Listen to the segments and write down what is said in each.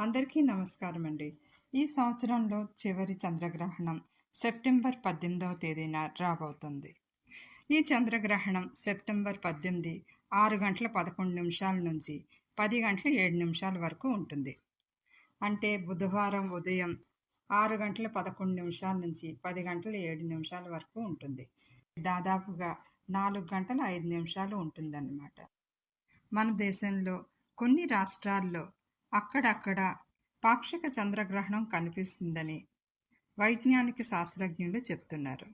అందరికీ నమస్కారం అండి ఈ సంవత్సరంలో చివరి చంద్రగ్రహణం సెప్టెంబర్ పద్దెనిమిదవ తేదీన రాబోతుంది. ఈ చంద్రగ్రహణం సెప్టెంబర్ పద్దెనిమిది ఆరు గంటల పదకొండు నిమిషాల నుంచి పది గంటల ఏడు నిమిషాల వరకు ఉంటుంది. అంటే బుధవారం ఉదయం ఆరు గంటల పదకొండు నిమిషాల నుంచి పది గంటల ఏడు నిమిషాల వరకు ఉంటుంది. దాదాపుగా నాలుగు గంటల ఐదు నిమిషాలు ఉంటుందన్నమాట. మన దేశంలో కొన్ని రాష్ట్రాల్లో అక్కడక్కడ పాక్షిక చంద్రగ్రహణం కనిపిస్తుందని వైజ్ఞానిక శాస్త్రజ్ఞులు చెప్తున్నారు.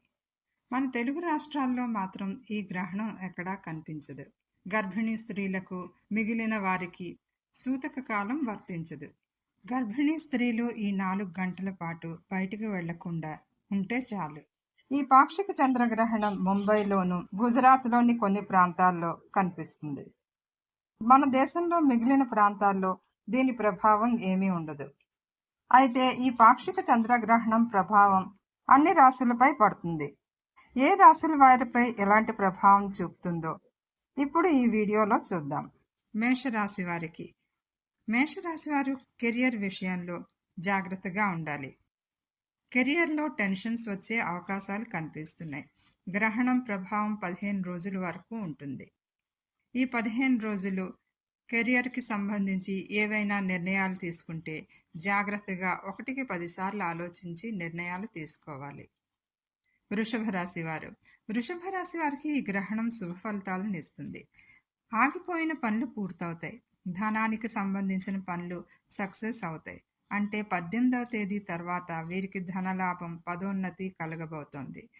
మన తెలుగు రాష్ట్రాల్లో మాత్రం ఈ గ్రహణం ఎక్కడా కనిపించదు. గర్భిణీ స్త్రీలకు మిగిలిన వారికి సూతక కాలం వర్తించదు. గర్భిణీ స్త్రీలు ఈ నాలుగు గంటల పాటు బయటకు వెళ్ళకుండా ఉంటే చాలు. ఈ పాక్షిక చంద్రగ్రహణం ముంబైలోను గుజరాత్లోని కొన్ని ప్రాంతాల్లో కనిపిస్తుంది. మన దేశంలో మిగిలిన ప్రాంతాల్లో దీని ప్రభావం ఏమీ ఉండదు. అయితే ఈ పాక్షిక చంద్రగ్రహణం ప్రభావం అన్ని రాశులపై పడుతుంది. ఏ రాశుల వారిపై ఎలాంటి ప్రభావం చూపుతుందో ఇప్పుడు ఈ వీడియోలో చూద్దాం. మేషరాశి వారికి. మేషరాశి వారు కెరియర్ విషయంలో జాగ్రత్తగా ఉండాలి. కెరియర్లో టెన్షన్స్ వచ్చే అవకాశాలు కనిపిస్తున్నాయి. గ్రహణం ప్రభావం పదిహేను రోజుల వరకు ఉంటుంది. ఈ పదిహేను రోజులు కెరియర్కి సంబంధించి ఏవైనా నిర్ణయాలు తీసుకుంటే జాగ్రత్తగా ఒకటికి పదిసార్లు ఆలోచించి నిర్ణయాలు తీసుకోవాలి. వృషభ రాశి వారు. వృషభ రాశి వారికి ఈ గ్రహణం శుభ ఫలితాలను ఇస్తుంది. ఆగిపోయిన పనులు పూర్తవుతాయి. ధనానికి సంబంధించిన పనులు సక్సెస్ అవుతాయి. అంటే పద్దెనిమిదవ తేదీ తర్వాత వీరికి ధనలాభం పదోన్నతి కలగబోతోంది.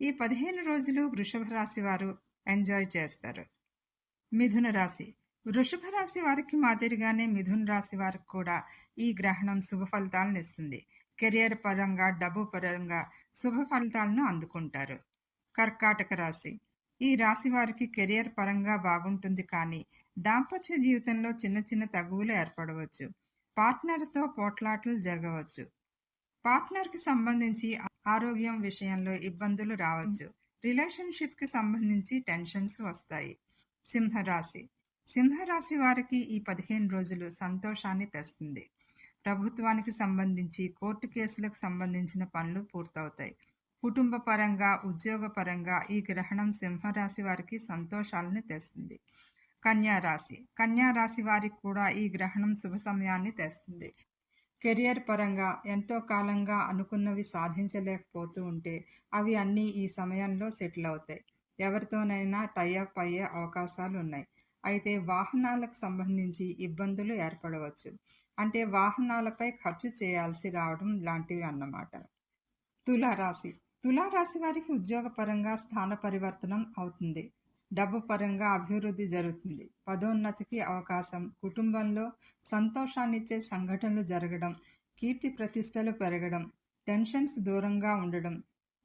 ఈ పదిహేను రోజులు వృషభ రాశి వారు ఎంజాయ్ చేస్తారు. మిథున రాశి. వృషభ రాశి వారికి మాదిరిగానే మిథున్ రాశి వారికి కూడా ఈ గ్రహణం శుభ ఫలితాలను ఇస్తుంది. కెరియర్ పరంగా డబ్బు పరంగా శుభ ఫలితాలను అందుకుంటారు. కర్కాటక రాశి. ఈ రాశి వారికి కెరియర్ పరంగా బాగుంటుంది కానీ దాంపత్య జీవితంలో చిన్న చిన్న తగువులు ఏర్పడవచ్చు. పార్ట్నర్తో పోట్లాటలు జరగవచ్చు. పార్ట్నర్కి సంబంధించి ఆరోగ్యం విషయంలో ఇబ్బందులు రావచ్చు. రిలేషన్షిప్కి సంబంధించి టెన్షన్స్ వస్తాయి. సింహరాశి. సింహరాశి వారికి ఈ పదిహేను రోజులు సంతోషాన్ని తెస్తుంది. ప్రభుత్వానికి సంబంధించి కోర్టు కేసులకు సంబంధించిన పనులు పూర్తవుతాయి. కుటుంబ పరంగా ఉద్యోగ పరంగా ఈ గ్రహణం సింహరాశి వారికి సంతోషాలను తెస్తుంది. కన్యారాశి రాశి. కన్యా రాశి వారికి కూడా ఈ గ్రహణం శుభ సమయాన్ని తెస్తుంది. కెరియర్ పరంగా ఎంతో కాలంగా అనుకున్నవి సాధించలేకపోతూ ఉంటే అవి అన్నీ ఈ సమయంలో సెటిల్ అవుతాయి. ఎవరితోనైనా టైఅప్ అయ్యే అవకాశాలు ఉన్నాయి. అయితే వాహనాలకు సంబంధించి ఇబ్బందులు ఏర్పడవచ్చు. అంటే వాహనాలపై ఖర్చు చేయాల్సి రావడం లాంటివి అన్నమాట. తులారాశి. తులారాశి వారికి ఉద్యోగపరంగా స్థాన పరివర్తనం అవుతుంది. డబ్బు పరంగా అభివృద్ధి జరుగుతుంది. పదోన్నతికి అవకాశం. కుటుంబంలో సంతోషాన్నిచ్చే సంఘటనలు జరగడం కీర్తి ప్రతిష్టలు పెరగడం టెన్షన్స్ దూరంగా ఉండడం.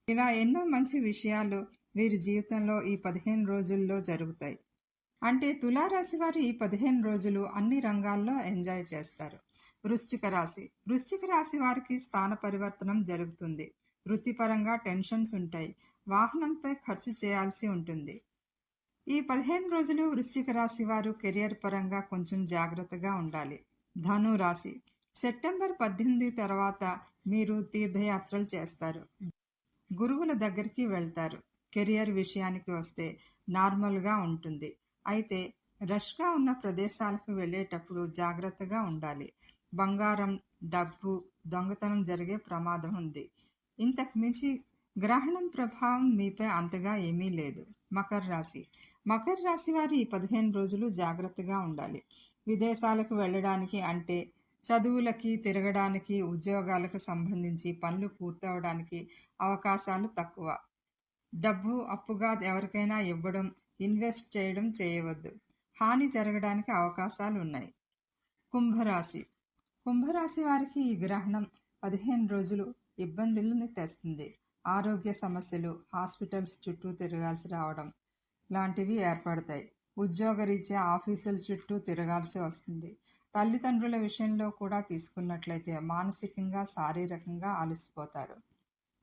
ఇలా ఎన్నో మంచి విషయాలు వీరి జీవితంలో ఈ పదిహేను రోజుల్లో జరుగుతాయి. అంటే తులారాశి వారు ఈ పదిహేను రోజులు అన్ని రంగాల్లో ఎంజాయ్ చేస్తారు. వృశ్చిక రాశి. వృశ్చిక రాశి వారికి స్థాన పరివర్తనం జరుగుతుంది. వృత్తిపరంగా టెన్షన్స్ ఉంటాయి. వాహనంపై ఖర్చు చేయాల్సి ఉంటుంది. ఈ పదిహేను రోజులు వృశ్చిక రాశి వారు కెరియర్ పరంగా కొంచెం జాగ్రత్తగా ఉండాలి. ధను రాశి. సెప్టెంబర్ పద్దెనిమిది తర్వాత మీరు తీర్థయాత్రలు చేస్తారు. గురువుల దగ్గరికి వెళ్తారు. కెరియర్ విషయానికి వస్తే నార్మల్గా ఉంటుంది. అయితే రష్గా ఉన్న ప్రదేశాలకు వెళ్ళేటప్పుడు జాగ్రత్తగా ఉండాలి. బంగారం డబ్బు దొంగతనం జరిగే ప్రమాదం ఉంది. ఇంతకు మించి గ్రహణం ప్రభావం మీపై అంతగా ఏమీ లేదు. మకర రాశి. మకర రాశి వారు ఈ పదిహేను రోజులు జాగ్రత్తగా ఉండాలి. విదేశాలకు వెళ్ళడానికి అంటే చదువులకి తిరగడానికి ఉద్యోగాలకు సంబంధించి పనులు పూర్తవడానికి అవకాశాలు తక్కువ. డబ్బు అప్పుగా ఎవరికైనా ఇవ్వడం ఇన్వెస్ట్ చేయడం చేయవద్దు. హాని జరగడానికి అవకాశాలు ఉన్నాయి కుంభరాశి. కుంభరాశి వారికి ఈ గ్రహణం పదిహేను రోజులు ఇబ్బందులను తెస్తుంది. ఆరోగ్య సమస్యలు హాస్పిటల్స్ చుట్టూ తిరగాల్సి రావడం లాంటివి ఏర్పడతాయి. ఉద్యోగరీత్యా ఆఫీసుల చుట్టూ తిరగాల్సి వస్తుంది. తల్లిదండ్రుల విషయంలో కూడా తీసుకున్నట్లయితే మానసికంగా శారీరకంగా అలసిపోతారు.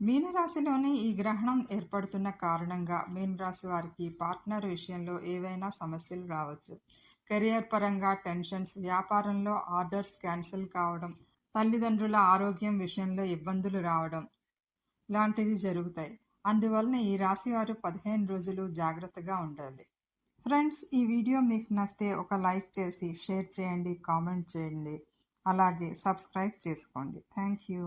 మీనరాశిలోనే ఈ గ్రహణం ఏర్పడుతున్న కారణంగా మీనరాశి వారికి పార్ట్నర్ విషయంలో ఏవైనా సమస్యలు రావచ్చు. కెరియర్ పరంగా టెన్షన్స్ వ్యాపారంలో ఆర్డర్స్ క్యాన్సిల్ కావడం తల్లిదండ్రుల ఆరోగ్యం విషయంలో ఇబ్బందులు రావడం లాంటివి జరుగుతాయి. అందువలన ఈ రాశి వారు పదిహేను రోజులు జాగ్రత్తగా ఉండాలి. ఫ్రెండ్స్ ఈ వీడియో మీకు నచ్చితే ఒక లైక్ చేసి షేర్ చేయండి కామెంట్ చేయండి. అలాగే సబ్స్క్రైబ్ చేసుకోండి. Thank you.